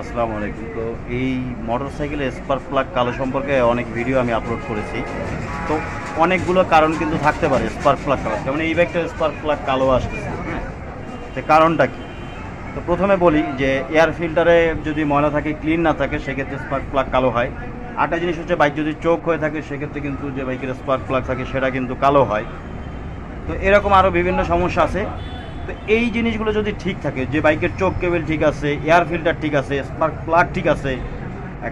আসসালামু আলাইকুম। তো এই মোটর সাইকেলের স্পার্ক প্লাগ কালো সম্পর্কে অনেক ভিডিও আমি আপলোড করেছি। তো অনেকগুলো কারণ কিন্তু থাকতে পারে স্পার্ক প্লাগ কালো যেমন এই বাইকটা স্পার্ক প্লাগ কালো আসতেছে হ্যাঁ? তো কারণটা কি? তো প্রথমে বলি যে এয়ার ফিল্টারে যদি ময়লা থাকে ক্লিন না থাকে, সেক্ষেত্রে স্পার্ক প্লাগ কালো হয়। আরেকটা জিনিস হচ্ছে বাইক যদি চোখ হয়ে থাকে, সেক্ষেত্রে কিন্তু যে বাইকের স্পার্ক প্লাগ থাকে, সেটা কিন্তু কালো হয়। তো এরকম আরও বিভিন্ন সমস্যা আছে। তো এই জিনিসগুলো যদি ঠিক থাকে, যে বাইকের চোখ কেবল ঠিক আছে এয়ার ফিল্টার ঠিক আছে স্পার্ক প্লাগ ঠিক আছে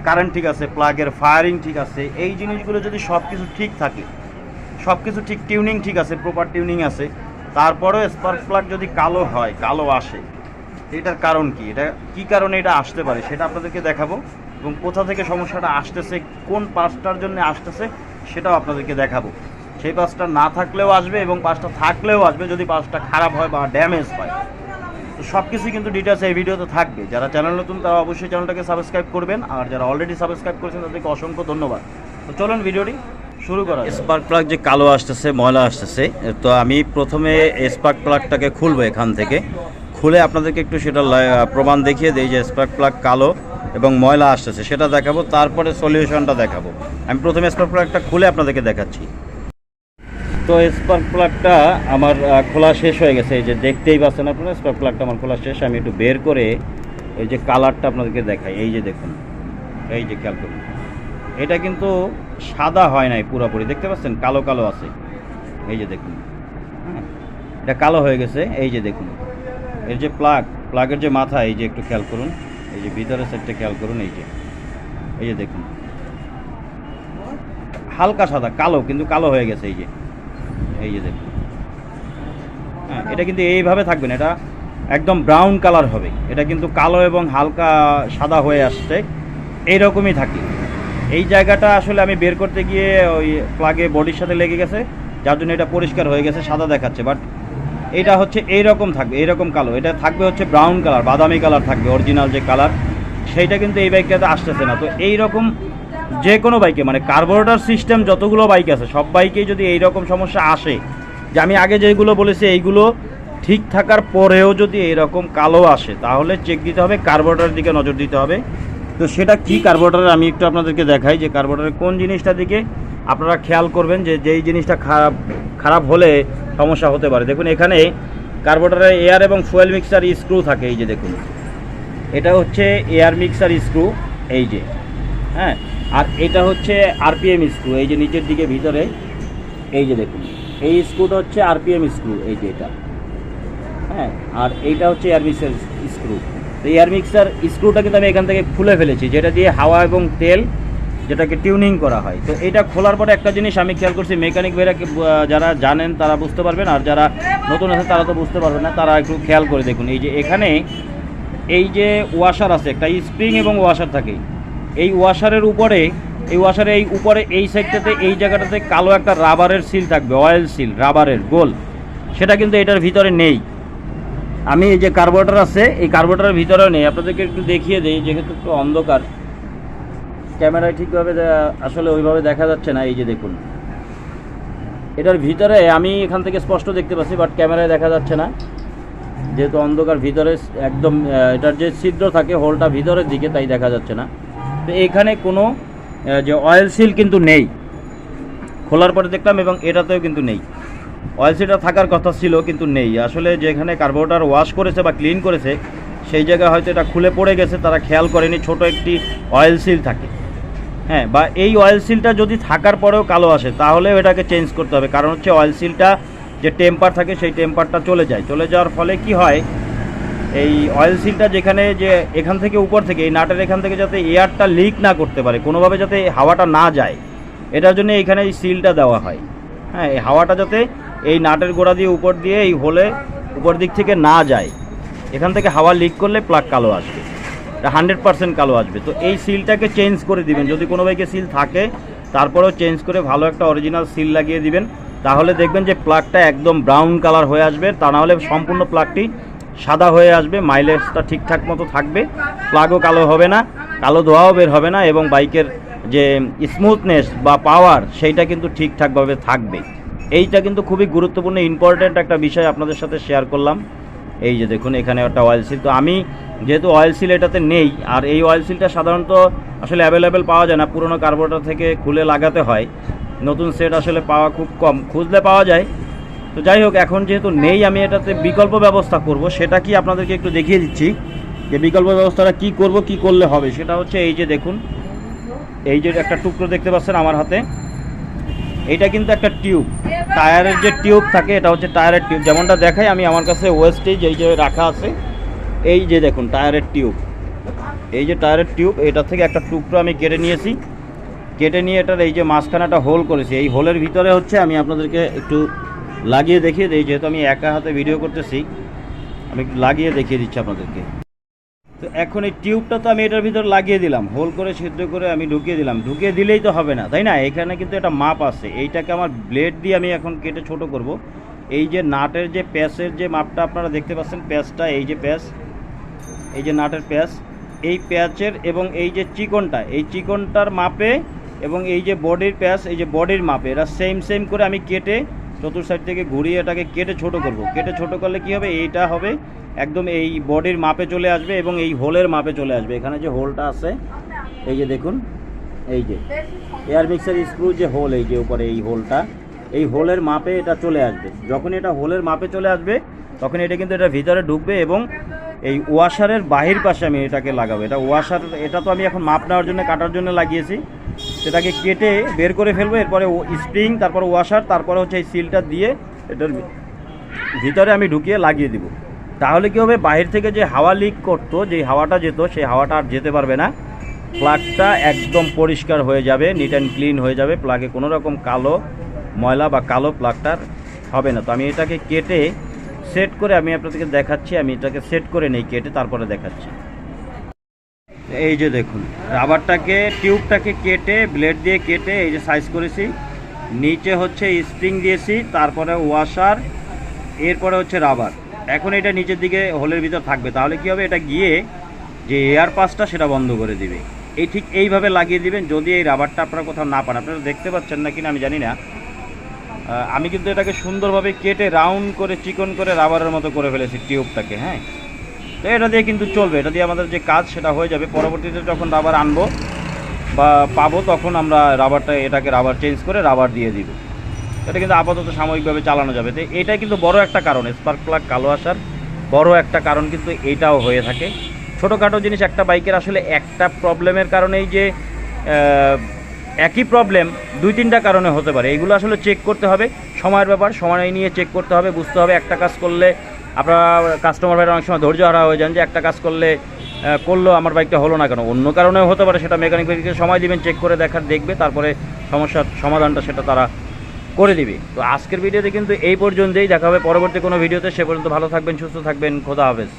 কারেন্ট ঠিক আছে প্লাগের ফায়ারিং ঠিক আছে, এই জিনিসগুলো যদি সব কিছু ঠিক থাকে সব কিছু ঠিক টিউনিং ঠিক আছে প্রপার টিউনিং আছে, তারপরেও স্পার্ক প্লাগ যদি কালো হয়, কালো আসে, এটার কারণ কি? এটা কি কারণে এটা আসতে পারে সেটা আপনাদেরকে দেখাবো এবং কোথা থেকে সমস্যাটা আসতেছে, কোন পাঁচটার জন্য আসতেছে সেটাও আপনাদেরকে দেখাবো। সেই পাঁচটা না থাকলেও আসবে এবং পাঁচটা থাকলেও আসবে যদি পাঁচটা খারাপ হয় বা ড্যামেজ হয়। তো সব কিছুই কিন্তু ডিটেলস এই ভিডিওতে থাকবে। যারা চ্যানেল নতুন, তারা অবশ্যই চ্যানেলটাকে সাবস্ক্রাইব করবেন। আর যারা অলরেডি সাবস্ক্রাইব করেছেন, তাদেরকে অসংখ্য ধন্যবাদ। তো চলুন ভিডিওটি শুরু করা স্পার্ক প্লাগ যে কালো আসতেছে, ময়লা আসতেছে, তো আমি প্রথমে স্পার্ক প্লাগটাকে খুলবো এখান থেকে। খুলে আপনাদেরকে একটু সেটা প্রমাণ দেখিয়ে দিই যে স্পার্ক প্লাগ কালো এবং ময়লা আসতেছে, সেটা দেখাবো, তারপরে সলিউশনটা দেখাবো। আমি প্রথমে স্পার্ক প্লাগটা খুলে আপনাদেরকে দেখাচ্ছি। তো স্পার্ক প্লাগটা আমার খোলা শেষ হয়ে গেছে। এই যে দেখতেই পাচ্ছেন আপনারা স্পার্ক প্লাগটা আমার খোলা শেষ। আমি একটু বের করে এই যে কালারটা আপনাদেরকে দেখাই। এই যে দেখুন, এই যে খেয়াল করুন। এটা কিন্তু সাদা হয় নাই পুরোপুরি। দেখতে পাচ্ছেন? কালো কালো আছে। এই যে দেখুন। হ্যাঁ এটা কালো হয়ে গেছে। এই যে দেখুন। এর যে প্লাগ প্লাগের যে মাথা, এই যে একটু খেয়াল করুন। এই যে ভিতরের সাইডটা খেয়াল করুন, এই যে। এই যে দেখুন। হালকা সাদা, কালো, কিন্তু কালো হয়ে গেছে, এই যে। এই যে দেখুন। হ্যাঁ এটা কিন্তু এইভাবে থাকবে না, এটা একদম ব্রাউন কালার হবে। এটা কিন্তু কালো এবং হালকা সাদা হয়ে আসছে, এইরকমই থাকে। এই জায়গাটা আসলে আমি বের করতে গিয়ে ওই প্লাগে বডির সাথে লেগে গেছে, যার জন্য এটা পরিষ্কার হয়ে গেছে, সাদা দেখাচ্ছে। বাট এটা হচ্ছে এইরকম থাকবে, এইরকম কালো। এটা থাকবে হচ্ছে ব্রাউন কালার বাদামি কালার থাকবে অরিজিনাল যে কালার সেইটা কিন্তু এই বাইকটাতে আসতেছে না। তো এই রকম যে কোনো বাইকে মানে কার্বোরেটর সিস্টেম যতগুলো বাইক আছে, সব বাইকেই যদি এই রকম সমস্যা আসে, যে আমি আগে যেগুলো বলেছি, এইগুলো ঠিক থাকার পরেও যদি এরকম কালো আসে, তাহলে চেক দিতে হবে কার্বোরেটরের দিকে নজর দিতে হবে। তো সেটা কি কার্বোরেটর আমি একটু আপনাদেরকে দেখাই, যে কার্বোরেটরের কোন জিনিসটার দিকে আপনারা খেয়াল করবেন, যে যেই জিনিসটা খারাপ খারাপ হলে সমস্যা হতে পারে। দেখুন, এখানে কার্বোরেটরে এয়ার এবং ফুয়েল মিক্সার স্ক্রু থাকে, এই যে দেখুন। এটা হচ্ছে এয়ার মিক্সার স্ক্রু এই যে হ্যাঁ? আর এটা হচ্ছে আরপিএম স্ক্রু এই যে নিচের দিকে, ভিতরে, এই যে দেখুন, এই স্ক্রুটা হচ্ছে আরপিএম স্ক্রু এই যে এটা। হ্যাঁ আর এইটা হচ্ছে এয়ার মিক্সার স্ক্রু তো এয়ার মিক্সার স্ক্রুটা কিন্তু আমি এখান থেকে খুলে ফেলেছি, যেটা দিয়ে হাওয়া এবং তেল যেটাকে টিউনিং করা হয়। তো এটা খোলার পরে একটা জিনিস আমি খেয়াল করছি মেকানিক ভাইরাকে যারা জানেন তারা বুঝতে পারবেন, আর যারা নতুন আছে তারা তো বুঝতে পারবে না, তারা একটু খেয়াল করে দেখুন। এই যে এখানে এই যে ওয়াশার আছে, একটা স্প্রিং এবং ওয়াশার থাকে। এই ওয়াশারের উপরে, এই ওয়াশারে এই উপরে, এই সাইডটাতে এই জায়গাটাতে কালো একটা রাবারের সিল থাকবে অয়েল সিল রাবারের গোল। সেটা কিন্তু এটার ভিতরে নেই। আমি এই যে কার্বোরেটর আছে, এই কার্বোরেটরের ভিতরেও নেই। আপনাদেরকে একটু দেখিয়ে দিই, যেহেতু একটু অন্ধকার। ক্যামেরায় ঠিকভাবে আসলে ওইভাবে দেখা যাচ্ছে না, এই যে দেখুন। এটার ভিতরে আমি এখান থেকে স্পষ্ট দেখতে পাচ্ছি বাট ক্যামেরায় দেখা যাচ্ছে না। যেহেতু অন্ধকার ভিতরে, একদম এটার যে ছিদ্র থাকে হোলটা ভিতরের দিকে, তাই দেখা যাচ্ছে না। তো এখানে কোনো যে অয়েল সিল কিন্তু নেই। খোলার পরে দেখলাম এবং এটাতেও কিন্তু নেই। অয়েল সিলটা থাকার কথা ছিল, কিন্তু নেই। আসলে যেখানে কার্বোরেটর ওয়াশ করেছে বা ক্লিন করেছে, সেই জায়গায় হয়তো এটা খুলে পড়ে গেছে, তারা খেয়াল করেনি, ছোট একটি অয়েল সিল থাকে। হ্যাঁ বা এই অয়েল সিলটা যদি থাকার পরেও কালো আসে, তাহলেও এটাকে চেঞ্জ করতে হবে। কারণ হচ্ছে অয়েল সিলটা যে টেম্পার থাকে, সেই টেম্পারটা চলে যায়। চলে যাওয়ার ফলে কি হয় এই অয়েল সিলটা যেখানে যে এখান থেকে উপর থেকে, এই নাটের এখান থেকে যাতে এয়ারটা লিক না করতে পারে, কোনোভাবে যাতে হাওয়াটা না যায়, এটার জন্য এখানে এই সিলটা দেওয়া হয়। হ্যাঁ এই হাওয়াটা যাতে এই নাটের গোড়া দিয়ে উপর দিয়ে এই হোলে উপর দিক থেকে না যায়। এখান থেকে হাওয়া লিক করলে প্লাগ কালো আসবে। এটা হান্ড্রেড পার্সেন্ট কালো আসবে। তো এই সিলটাকে চেঞ্জ করে দিবেন। যদি কোনো বাইকে সিল থাকে, তারপরেও চেঞ্জ করে ভালো একটা অরিজিনাল সিল লাগিয়ে দিবেন। তাহলে দেখবেন যে প্লাগটা একদম ব্রাউন কালার হয়ে আসবে। তা না হলে সম্পূর্ণ প্লাগটি সাদা হয়ে আসবে মাইলেজটা ঠিকঠাক মতো থাকবে। প্লাগও কালো হবে না, কালো ধোয়াও বের হবে না এবং বাইকের যে স্মুথনেস বা পাওয়ার সেইটা কিন্তু ঠিকঠাকভাবে থাকবে। এইটা কিন্তু খুবই গুরুত্বপূর্ণ ইম্পর্ট্যান্ট একটা বিষয় আপনাদের সাথে শেয়ার করলাম। এই যে দেখুন, এখানে একটা অয়েল সিল তো আমি যেহেতু অয়েল সিল এটাতে নেই, আর এই অয়েল সিলটা সাধারণত আসলে অ্যাভেলেবেল পাওয়া যায় না, পুরোনো কার্বোরেটর থেকে খুলে লাগাতে হয়। নতুন সেট আসলে পাওয়া খুব কম। খুঁজলে পাওয়া যায় তো যাই হোক, এখন যেহেতু নেই, আমি এটাতে বিকল্প ব্যবস্থা করব। সেটা কি আপনাদেরকে একটু দেখিয়ে দিচ্ছি, যে বিকল্প ব্যবস্থাটা কি করব, কি করলে হবে। সেটা হচ্ছে এই যে দেখুন, এই যে একটা টুকরো দেখতে পাচ্ছেন আমার হাতে। এইটা কিন্তু একটা টিউব। টায়ারের যে টিউব থাকে, এটা হচ্ছে টায়ারের টিউব। যেমনটা দেখাই, আমি আমার কাছে ওয়েস্টেজ এই যে রাখা আছে, এই যে দেখুন, টায়ারের টিউব। এই যে টায়ারের টিউব, এটা থেকে একটা টুকরো আমি কেটে নিয়েছি। কেটে নিয়ে এটার এই যে মাঝখানাটা হোল করেছি। এই হোলের ভিতরে হচ্ছে আমি আপনাদেরকে একটু লাগিয়ে দেখিয়ে দিই, যেহেতু আমি একা হাতে ভিডিও করতেছি, আমি একটু লাগিয়ে দেখিয়ে দিচ্ছি আপনাদেরকে। তো এখন এই টিউবটা তো আমি এটার ভিতর লাগিয়ে দিলাম হোল করে সিদ্ধ করে আমি ঢুকিয়ে দিলাম। ঢুকিয়ে দিলেই তো হবে না, তাই না? এখানে কিন্তু একটা মাপ আছে, এইটাকে আমার ব্লেড দিয়ে আমি এখন কেটে ছোট করব। এই যে নাটের যে প্যাচের যে মাপটা আপনারা দেখতে পাচ্ছেন প্যাচটা এই যে প্যাচ এই যে নাটের প্যাচ এই প্যাচের এবং এই যে চিকনটা, এই চিকনটার মাপে এবং এই যে বডির প্যাচ এই যে বডির মাপে, এরা সেম সেম করে আমি কেটে চতুর সাইড থেকে ঘুরিয়ে এটাকে কেটে ছোট করব। কেটে ছোট করলে কি হবে? এইটা হবে একদম এই বডির মাপে চলে আসবে এবং এই হোলের মাপে চলে আসবে। এখানে যে হোলটা আছে, এই যে দেখুন, এই যে এয়ার মিক্সার স্ক্রু যে হোল এই যে উপরে এই হোলটা এই হোলের মাপে এটা চলে আসবে। যখন এটা হোলের মাপে চলে আসবে, তখন এটা কিন্তু এটা ভিতরে ঢুকবে এবং এই ওয়াশারের বাহির পাশে আমি এটাকে লাগাবো। এটা ওয়াশার এটা তো আমি এখন মাপ নেওয়ার জন্য, কাটার জন্য লাগিয়েছি। সেটাকে কেটে বের করে ফেলব, এরপরে স্প্রিং, তারপরে ওয়াশার, তারপরে হচ্ছে এই সিলটা দিয়ে এটার ভিতরে আমি ঢুকিয়ে লাগিয়ে দিব। তাহলে কি হবে? বাইরে থেকে যে হাওয়া লিক করতো, যে হাওয়াটা যেত সেই হাওয়াটা আর যেতে পারবে না। প্লাগটা একদম পরিষ্কার হয়ে যাবে নিট অ্যান্ড ক্লিন হয়ে যাবে। প্লাগে কোনো রকম কালো ময়লা বা কালো প্লাগটার হবে না। তো আমি এটাকে কেটে সেট করে আমি আপনাদেরকে দেখাচ্ছি, আমি এটাকে সেট করে নেই, কেটে তারপরে দেখাচ্ছি। এই যে দেখুন, রাবারটাকে, টিউবটাকে কেটে, ব্লেড দিয়ে কেটে এই যে সাইজ করেছি। নিচে হচ্ছে স্প্রিং দিয়েছি, তারপরে ওয়াশার, এরপরে হচ্ছে রাবার। এখন এটা নিচের দিকে হোলের ভিতর থাকবে। তাহলে কি হবে? এটা গিয়ে যে এয়ার পাসটা সেটা বন্ধ করে দিবে। এই ঠিক এইভাবে লাগিয়ে দিবেন, যদি এই রাবারটা আপনারা কোথাও না পান। আপনারা দেখতে পাচ্ছেন না কিনা আমি জানি না। আমি কিন্তু এটাকে সুন্দরভাবে কেটে, রাউন্ড করে, চিকন করে রাবারের মতো করে ফেলেছি টিউবটাকে হ্যাঁ? তো এটা দিয়ে কিন্তু চলবে, এটা দিয়ে আমাদের যে কাজ সেটা হয়ে যাবে। পরবর্তীতে যখন রাবার আনব বা পাবো, তখন আমরা রাবারটা এটাকে রাবার চেঞ্জ করে রাবার দিয়ে দিব। এটা কিন্তু আপাতত সাময়িকভাবে চালানো যাবে। তো এটাই কিন্তু বড় একটা কারণ স্পার্ক প্লাগ কালো আসার বড় একটা কারণ কিন্তু এইটাও হয়ে থাকে। ছোটোখাটো জিনিস একটা বাইকের আসলে একটা প্রবলেমের কারণেই যে একই প্রবলেম দুই তিনটা কারণে হতে পারে। এইগুলো আসলে চেক করতে হবে, সময়ের ব্যাপার, সময় নিয়ে চেক করতে হবে, বুঝতে হবে, একটা কাজ করলে আপনারা কাস্টমার ভাইরা অনেক সময় ধৈর্য হারা হয়ে যান যে একটা কাজ করলে করল আমার বাইকটা হলো না কেন? অন্য কারণেও হতে পারে, সেটা মেকানিক ভাইকে সময় দিবেন চেক করে দেখার, দেখবে, তারপরে সমস্যার সমাধানটা সেটা তারা করে দিবে। তো আজকের ভিডিওতে কিন্তু এই পর্যন্তই, দেখা হবে পরবর্তী কোনো ভিডিওতে সে পর্যন্ত ভালো থাকবেন, সুস্থ থাকবেন, খোদা হাফেজ।